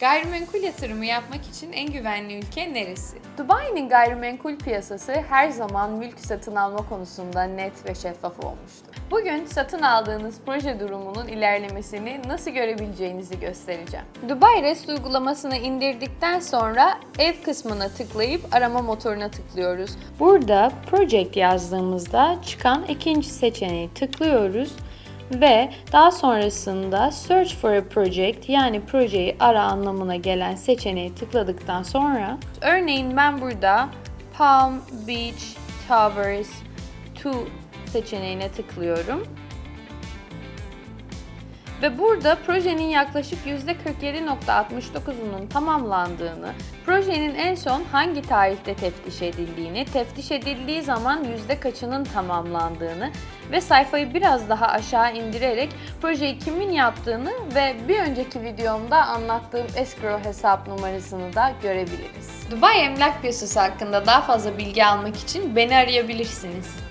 Gayrimenkul yatırımı yapmak için en güvenli ülke neresi? Dubai'nin gayrimenkul piyasası her zaman mülk satın alma konusunda net ve şeffaf olmuştur. Bugün satın aldığınız proje durumunun ilerlemesini nasıl görebileceğinizi göstereceğim. Dubai Rest uygulamasını indirdikten sonra ev kısmına tıklayıp arama motoruna tıklıyoruz. Burada project yazdığımızda çıkan ikinci seçeneği tıklıyoruz ve daha sonrasında Search for a Project yani projeyi ara anlamına gelen seçeneği tıkladıktan sonra örneğin ben burada Palm Beach Towers 2 seçeneğine tıklıyorum. Ve burada projenin yaklaşık %47.69'unun tamamlandığını, projenin en son hangi tarihte teftiş edildiğini, teftiş edildiği zaman yüzde kaçının tamamlandığını ve sayfayı biraz daha aşağı indirerek projeyi kimin yaptığını ve bir önceki videomda anlattığım escrow hesap numarasını da görebiliriz. Dubai emlak piyasası hakkında daha fazla bilgi almak için beni arayabilirsiniz.